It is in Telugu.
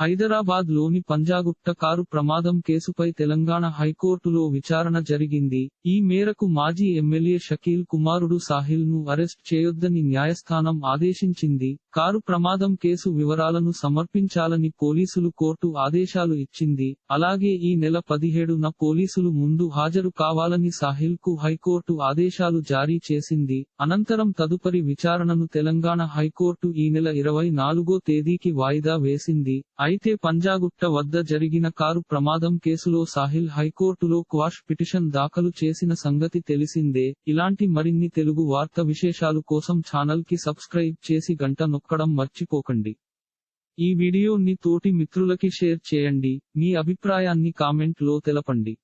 హైదరాబాద్లోని పంజాగుట్ట కారు ప్రమాదం కేసుపై తెలంగాణ హైకోర్టులో విచారణ జరిగింది. ఈ మేరకు మాజీ ఎమ్మెల్యే షకీల్ కుమారుడు సాహిల్ను అరెస్ట్ చేయొద్దని న్యాయస్థానం ఆదేశించింది. కారు ప్రమాదం కేసు వివరాలను సమర్పించాలని పోలీసులు కోర్టు ఆదేశాలు ఇచ్చింది. అలాగే ఈ నెల పదిహేడున పోలీసులు ముందు హాజరు కావాలని సాహిల్కు హైకోర్టు ఆదేశాలు జారీ చేసింది. అనంతరం తదుపరి విచారణను తెలంగాణ హైకోర్టు ఈ నెల ఇరవై నాలుగో తేదీకి వాయిదా వేసింది. అయితే పంజాగుట్ట వద్ద జరిగిన కారు ప్రమాదం కేసులో సాహిల్ హైకోర్టులో క్వాష్ పిటిషన్ దాఖలు చేసిన సంగతి తెలిసిందే. ఇలాంటి మరిన్ని తెలుగు వార్త విశేషాలు కోసం ఛానల్కి సబ్స్క్రైబ్ చేసి గంట నొక్కడం మర్చిపోకండి. ఈ వీడియోని తోటి మిత్రులకి షేర్ చేయండి. మీ అభిప్రాయాన్ని కామెంట్లో తెలపండి.